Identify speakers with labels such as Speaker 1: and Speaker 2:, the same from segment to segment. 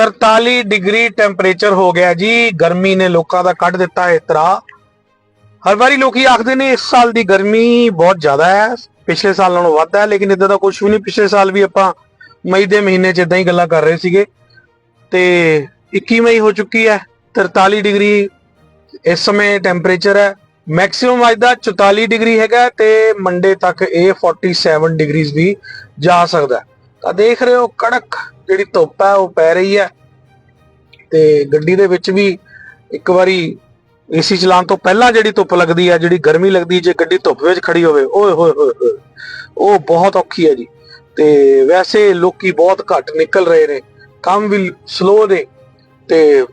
Speaker 1: 43 degree temperature ਹੋ ਗਿਆ ਜੀ। ਗਰਮੀ ਨੇ ਲੋਕਾਂ ਦਾ ਕੱਢ ਦਿੱਤਾ ਹੈ ਇਤਰਾ ਹਰ ਵਾਰੀ ਲੋਕੀ ਆਖਦੇ ਨੇ, ਇਸ ਸਾਲ ਦੀ ਗਰਮੀ ਬਹੁਤ ਜ਼ਿਆਦਾ ਹੈ। ਪਿਛਲੇ ਸਾਲ ਨਾਲੋਂ ਵੱਧ ਹੈ, ਲੇਕਿਨ ਇਦਾਂ ਦਾ ਕੁਝ ਵੀ ਨਹੀਂ। ਪਿਛਲੇ ਸਾਲ ਵੀ ਆਪਾਂ ਮਈ ਦੇ ਮਹੀਨੇ 'ਚ ਇਦਾਂ ਹੀ ਗੱਲਾਂ ਕਰ ਰਹੇ ਸੀਗੇ। ਤੇ 21 ਮਈ ਹੋ ਚੁੱਕੀ ਹੈ 43 ਡਿਗਰੀ ਇਸ ਸਮੇਂ ਟੈਂਪਰੇਚਰ ਹੈ। ਮੈਕਸਿਮਮ ਅੱਜ ਦਾ 44 ਡਿਗਰੀ ਹੈਗਾ ਤੇ ਮੰਡੇ ਤੱਕ ਇਹ 47 ਡਿਗਰੀਜ਼ ਵੀ ਜਾ ਸਕਦਾ ਤਾਂ ਦੇਖ ਰਹੇ ਹੋ ਕੜਕ ਜਿਹੜੀ ਧੁੱਪ ਹੈ ਉਹ ਪੈ ਰਹੀ ਹੈ ਤੇ ਗੱਡੀ ਦੇ ਵਿੱਚ ਵੀ ਇੱਕ ਵਾਰੀ ਏਸੀ ਚਲਾਉਣ ਤੋਂ ਪਹਿਲਾਂ ਜਿਹੜੀ ਧੁੱਪ ਲੱਗਦੀ ਹੈ ਜਿਹੜੀ ਗਰਮੀ ਲੱਗਦੀ, ਜੇ ਗੱਡੀ ਧੁੱਪ ਵਿੱਚ ਖੜੀ ਹੋਵੇ, ਓਏ ਹੋਏ ਹੋਏ ਹੋਏ, ਉਹ ਬਹੁਤ ਔਖੀ ਹੈ ਜੀ। ਤੇ ਵੈਸੇ ਲੋਕੀ ਬਹੁਤ ਘੱਟ ਨਿਕਲ ਰਹੇ ਨੇ, ਕੰਮ ਵੀ ਸਲੋ ਨੇ, ਤੇ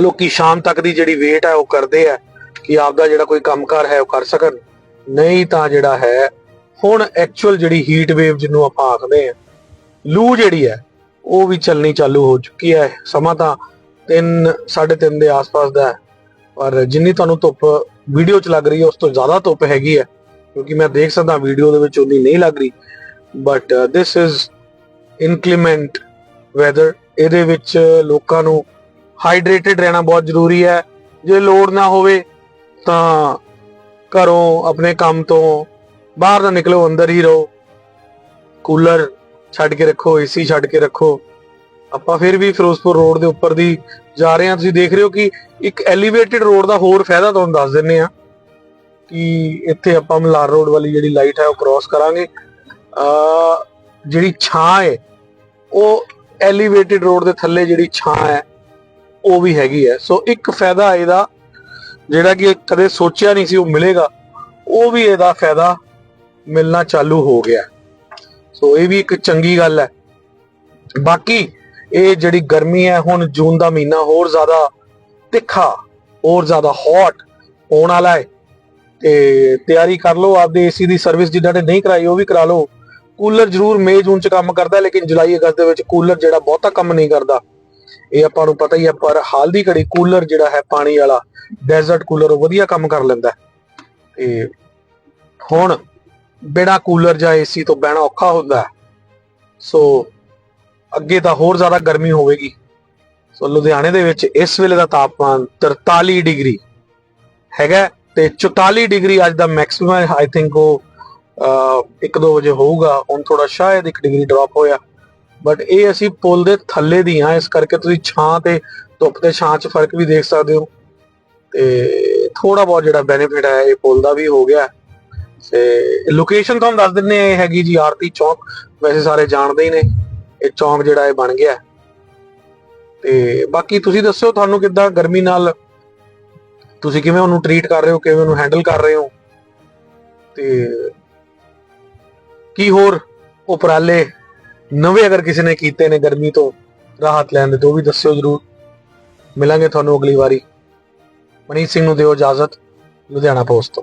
Speaker 1: ਲੋਕੀ ਸ਼ਾਮ ਤੱਕ ਦੀ ਜਿਹੜੀ ਵੇਟ ਹੈ ਉਹ ਕਰਦੇ ਆ ਕਿ ਆਪਦਾ ਜਿਹੜਾ ਕੋਈ ਕੰਮਕਾਰ ਹੈ, ਉਹ ਕਰ ਸਕਣ। ਨਹੀਂ ਤਾਂ ਜਿਹੜਾ ਹੈ, ਹੁਣ ਐਕਚੁਅਲ ਜਿਹੜੀ ਹੀਟ ਵੇਵ ਜਿਹਨੂੰ ਆਪਾਂ ਆਖਦੇ ਆ, ਲੂ ਜਿਹੜੀ ਹੈ ਉਹ ਵੀ ਚੱਲਣੀ ਚਾਲੂ ਹੋ ਚੁੱਕੀ ਹੈ। ਸਮਾਂ ਤਾਂ 3 3:30 ਦੇ ਆਸ-ਪਾਸ ਦਾ ਹੈ। ਪਰ ਜਿੰਨੀ ਤੁਹਾਨੂੰ ਧੁੱਪ ਵੀਡੀਓ 'ਚ ਲੱਗ ਰਹੀ ਹੈ, ਉਸ ਤੋਂ ਜ਼ਿਆਦਾ ਧੁੱਪ ਹੈਗੀ ਹੈ। ਕਿਉਂਕਿ ਮੈਂ ਦੇਖ ਸਕਦਾ ਵੀਡੀਓ ਦੇ ਵਿੱਚ ਉਨੀ ਨਹੀਂ ਲੱਗ ਰਹੀ। But this is inclement weather ਇਹਦੇ ਵਿੱਚ ਲੋਕਾਂ ਨੂੰ ਹਾਈਡਰੇਟਡ ਰਹਿਣਾ ਬਹੁਤ ਜ਼ਰੂਰੀ ਹੈ। ਜੇ ਲੋੜ ਨਾ ਹੋਵੇ, ਤਾਂ ਘਰੋਂ ਆਪਣੇ ਕੰਮ ਤੋਂ ਬਾਹਰ ਨਾ ਨਿਕਲੋ, ਅੰਦਰ ਹੀ ਰਹੋ। ਕੂਲਰ ਛੱਡ ਕੇ ਰੱਖੋ ਏਸੀ ਛੱਡ ਕੇ ਰੱਖੋ। ਆਪਾਂ ਫਿਰ ਵੀ ਫਿਰੋਜ਼ਪੁਰ ਰੋਡ ਦੇ ਉੱਪਰ ਦੀ ਜਾ ਰਹੇ ਹਾਂ। ਤੁਸੀਂ ਦੇਖ ਰਹੇ ਹੋ ਕਿ ਇੱਕ ਐਲੀਵੇਟਿਡ ਰੋਡ ਦਾ ਹੋਰ ਫਾਇਦਾ ਤੁਹਾਨੂੰ ਦੱਸ ਦਿੰਨੇ ਆ ਕਿ ਇੱਥੇ ਆਪਾਂ ਮਲਾਰ ਰੋਡ ਵਾਲੀ ਜਿਹੜੀ ਲਾਈਟ ਹੈ ਉਹ ਕ੍ਰਾਸ ਕਰਾਂਗੇ। ਆ ਜਿਹੜੀ ਛਾਂ ਹੈ, ਉਹ ਐਲੀਵੇਟਿਡ ਰੋਡ ਦੇ ਥੱਲੇ ਜਿਹੜੀ ਛਾਂ ਹੈ, ਉਹ ਵੀ ਹੈਗੀ ਹੈ। ਸੋ ਇੱਕ ਫਾਇਦਾ ਇਹਦਾ ਜਿਹੜਾ ਕਿ ਕਦੇ ਸੋਚਿਆ ਨਹੀਂ ਸੀ ਉਹ ਮਿਲੇਗਾ, ਉਹ ਵੀ ਇਹਦਾ ਫਾਇਦਾ ਮਿਲਣਾ ਚਾਲੂ ਹੋ ਗਿਆ। ਸੋ ਇਹ ਵੀ ਇੱਕ ਚੰਗੀ ਗੱਲ ਹੈ। ਬਾਕੀ ਇਹ ਜਿਹੜੀ ਗਰਮੀ ਹੈ, ਹੁਣ ਜੂਨ ਦਾ ਮਹੀਨਾ ਹੋਰ ਜ਼ਿਆਦਾ ਤਿੱਖਾ, ਹੋਰ ਜ਼ਿਆਦਾ ਹੌਟ ਹੋਣ ਵਾਲਾ ਹੈ। ਤੇ ਤਿਆਰੀ ਕਰ ਲਓ, ਆਪਦੇ ਏਸੀ ਦੀ ਸਰਵਿਸ ਜਿੱਦਾਂ ਨੇ ਨਹੀਂ ਕਰਾਈ, ਉਹ ਵੀ ਕਰਾ ਲਓ। ਕੂਲਰ ਜ਼ਰੂਰ ਮਈ ਜੂਨ ਚ ਕੰਮ ਕਰਦਾ, ਲੇਕਿਨ ਜੁਲਾਈ, ਅਗਸਤ ਦੇ ਵਿੱਚ ਕੂਲਰ ਜਿਹੜਾ ਬਹੁਤਾ ਕੰਮ ਨਹੀਂ ਕਰਦਾ। ਇਹ ਆਪਾਂ ਨੂੰ ਪਤਾ ਹੀ ਹੈ, ਪਰ ਹਾਲ ਦੀ ਘੜੀ ਕੂਲਰ ਜਿਹੜਾ ਹੈ, ਪਾਣੀ ਵਾਲਾ ਡੈਜ਼ਰਟ ਕੂਲਰ, ਉਹ ਵਧੀਆ ਕੰਮ ਕਰ ਲੈਂਦਾ ਤੇ ਹੁਣ ਬਿਨਾ ਕੂਲਰ ਜਾਂ ਏਸੀ ਤੋਂ ਬਹਿਣਾ ਔਖਾ ਹੁੰਦਾ ਹੈ। ਸੋ ਅੱਗੇ ਤਾਂ ਹੋਰ ਜ਼ਿਆਦਾ ਗਰਮੀ ਹੋਵੇਗੀ। ਸੋ ਲੁਧਿਆਣੇ ਦੇ ਵਿੱਚ ਇਸ ਵੇਲੇ ਦਾ ਤਾਪਮਾਨ 43 ਡਿਗਰੀ ਹੈਗਾ ਤੇ 44 ਡਿਗਰੀ ਅੱਜ ਦਾ ਮੈਕਸਿਮਮ ਹੈ। ਆਈ ਥਿੰਕ ਉਹ 1-2 ਵਜੇ ਹੋਊਗਾ। ਹੁਣ ਥੋੜਾ ਸ਼ਾਇਦ 1 ਡਿਗਰੀ ਡ੍ਰੌਪ ਹੋਇਆ। ਬਟ ਇਹ ਅਸੀਂ ਪੁਲ ਦੇ ਥੱਲੇ ਦੀ ਹਾਂ। ਇਸ ਕਰਕੇ ਤੁਸੀਂ ਛਾਂ ਤੇ, ਧੁੱਪ ਤੇ ਛਾਂ 'ਚ ਫ਼ਰਕ ਵੀ ਦੇਖ ਸਕਦੇ ਹੋ। ਤੇ ਥੋੜਾ ਬਹੁਤ ਜਿਹੜਾ ਬੈਨੀਫਿਟ ਹੈ, ਇਹ ਪੁਲ ਦਾ ਵੀ ਹੋ ਗਿਆ। ਤੇ ਲੋਕੇਸ਼ਨ ਤੁਹਾਨੂੰ ਦੱਸ ਦਿੰਨੇ ਇਹ ਹੈਗੀ ਜੀ ਆਰਤੀ ਚੌਕ। ਵੈਸੇ ਸਾਰੇ ਜਾਣਦੇ ਹੀ ਨੇ। ਇਹ ਚੌਂਕ ਜਿਹੜਾ ਇਹ ਬਣ ਗਿਆ। ਤੇ ਬਾਕੀ ਤੁਸੀਂ ਦੱਸਿਓ ਤੁਹਾਨੂੰ ਕਿੱਦਾਂ ਗਰਮੀ ਨਾਲ? ਤੁਸੀਂ ਕਿਵੇਂ ਉਹਨੂੰ ਟਰੀਟ ਕਰ ਰਹੇ ਹੋ, ਕਿਵੇਂ ਉਹਨੂੰ ਹੈਂਡਲ ਕਰ ਰਹੇ ਹੋ? ਤੇ ਕੀ ਹੋਰ ਉਪਰਾਲੇ ਨਵੇਂ ਅਗਰ ਕਿਸੇ ਨੇ ਕੀਤੇ ਨੇ ਗਰਮੀ ਤੋਂ ਰਾਹਤ ਲੈਣ ਦੇ, ਤਾਂ ਉਹ ਵੀ ਦੱਸਿਓ ਜਰੂਰ। ਮਿਲਾਂਗੇ ਤੁਹਾਨੂੰ ਅਗਲੀ ਵਾਰੀ। ਮਨੀਤ ਸਿੰਘ ਨੂੰ ਦਿਓ ਇਜਾਜ਼ਤ, ਲੁਧਿਆਣਾ ਪੋਸਟ ਤੋਂ।